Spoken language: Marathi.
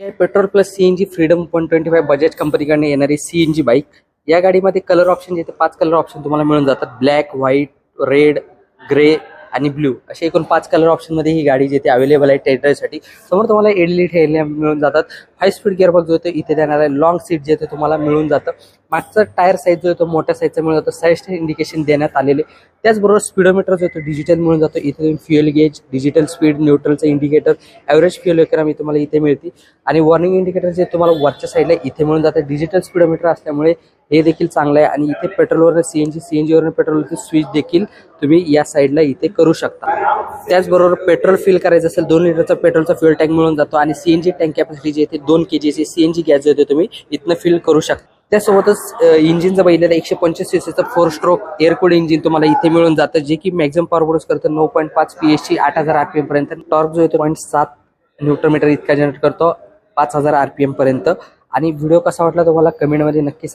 Petrol plus C N G freedom one twenty five Bajaj कंपनीकडनं येणारी सी एन जी बाईक या गाडीमध्ये कलर ऑप्शन जे पाच कलर ऑप्शन तुम्हाला मिळून जातात. ब्लॅक व्हाईट रेड ग्रे आणि ब्ल्यू असे एकूण पाच कलर ऑप्शनमध्ये ही गाडी जिथे अवेलेबल आहे टेस्टसाठी समोर तुम्हाला एडली ठेवल्या मिळून जातात. हाय स्पीड गिअरबॉक्स जो येतो इथे देणार आहे लॉंग सीट जे ते तुम्हाला मिळून जातं. मागचा टायर साईज जो येतो मोठ्या साईजचा मिळून जातो साईज इंडिकेशन देण्यात आलेले. त्याचबरोबर स्पीडोमीटर जो येतो डिजिटल मिळून जातो. इथे तुम्ही फ्युएल गेज डिजिटल स्पीड न्यूट्रलचं इंडिकेटर ॲव्हरेज फ्युएल मी तुम्हाला इथे मिळते. आणि वॉर्निंग इंडिकेटर जे तुम्हाला वरच्या साईडला इथे मिळून जातं. डिजिटल स्पीडोमीटर असल्यामुळे हे देखील चांगलं आहे. आणि इथे पेट्रोलवर C N G C N जीवरून पेट्रोलवरती स्विच देखील तुम्ही या साईडला इथे करू शकता. त्याचबरोबर पेट्रोल फिल करायचं असेल दोन लिटरचा पेट्रोलचा फ्युअल टँक मिळून जातो. आणि C N G tank capacity जे येते दोन के जीची सी एन जी गॅस जे तुम्ही इथनं फिल करू शकता. त्यासोबतच इंजिनचं बघितलेलं एकशे पंचवीस सीसीचं four stroke air cooled engine तुम्हाला इथे मिळून जातं जे की मॅक्झिमम पॉवर प्रोड्यूस करतं नऊ पॉईंट पाच पी एच सी आठ हजार आर आरपीएम पर्यंत. टॉर्क जो येतो पॉईंट सात न्यूट्रोमीटर इतका जनरेट करतो पाच हजार आर पी एम पर्यंत. आणि व्हिडिओ कसा वाटला तुम्हाला? कमेंटमध्ये नक्की